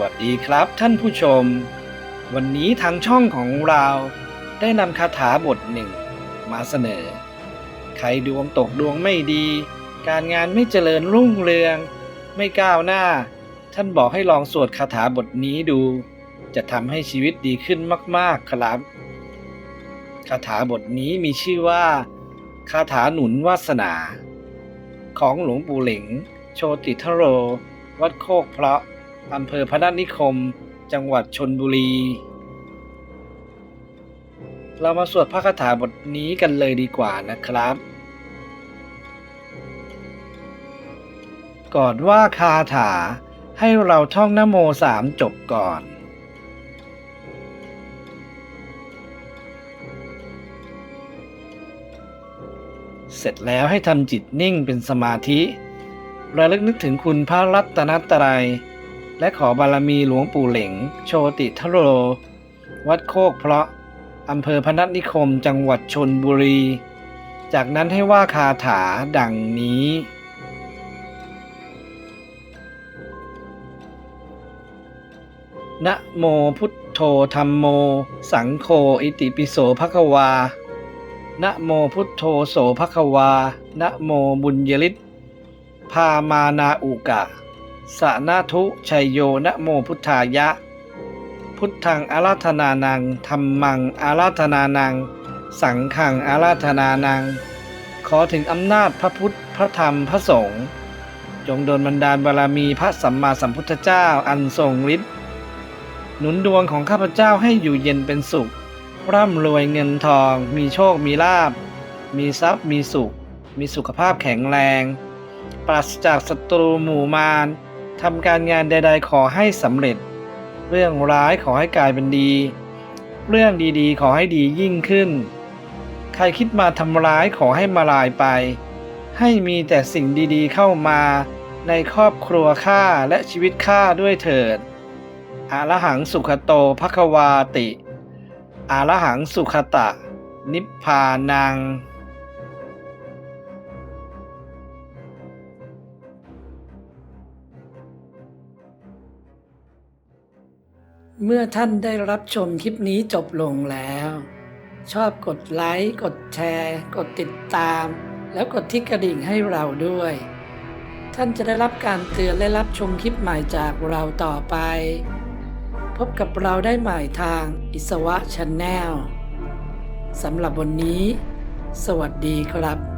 วัสดีครับท่านผู้ชม วันนี้ทางช่องของเราได้นำคาถาบทหนึ่งมาเสนอ ใครดวงตกดวงไม่ดี การงานไม่เจริญรุ่งเรือง ไม่ก้าวหน้า ท่านบอกให้ลองสวดคาถาบทนี้ดู จะทำให้ชีวิตดีขึ้นมาก ๆ ครับ คาถาบทนี้มีชื่อว่า คาถาหนุนวาสนา ของหลวงปู่เหลงโชติทโร วัดโคกเพราะ อำเภอพนัสนิคม จังหวัดชนบุรี เรามาสวดพระคาถาบทนี้กันเลยดีกว่านะครับ ก่อนว่าคาถาให้เราท่องนโมสามจบก่อนเสร็จแล้วให้ทำจิตนิ่งเป็นสมาธิ ระลึกนึกถึงคุณพระรัตนตรัย และขอบารมีหลวงปู่เหลงโชติทโร วัดโคกเพราะอำเภอพนัสนิคมจังหวัดชนบุรี จากนั้นให้ว่าคาถาดังนี้ นะโมพุทโธธรรมโม สังโฆอิติปิโสภควา นะโมพุทโธโสภควา นะโมบุญยฤทธิพามานาอุกะ สะนาทุชัยโยนะโมพุทธายะ พุทธังอาราธนานังธรรมังอาราธนานัง สังฆังอาราธนานัง ขอถึงอำนาจพระพุทธพระธรรมพระสงฆ์จงโดนบันดาลบารมีพระสัมมาสัมพุทธเจ้าอันทรงฤทธิ์หนุนดวงของข้าพเจ้าให้อยู่เย็นเป็นสุข ร่ำรวยเงินทอง มีโชคมีลาบ มีทรัพย์มีสุข มีสุขภาพแข็งแรง ปราศจากศัตรูหมู่มาร ทำการงานใด ๆ ขอให้สำเร็จ เรื่องร้ายขอให้กลายเป็นดี เรื่องดีๆ ขอให้ดียิ่งขึ้น ใครคิดมาทำร้ายขอให้มาลายไป ให้มีแต่สิ่งดีๆเข้ามาในครอบครัวข้าและชีวิตข้าด้วยเถิด อารหังสุขโตภควาติ อารหังสุขตะ นิพพานัง เมื่อท่านได้รับชมคลิปนี้จบลงแล้ว ชอบกดไลค์ กดแชร์ กดติดตาม แล้วกดที่กระดิ่งให้เราด้วย ท่านจะได้รับการเตือนและรับชมคลิปใหม่จากเราต่อไป พบกับเราได้ใหม่ทางอิสวะช n แนลสำหรับวันนี้ สวัสดีครับ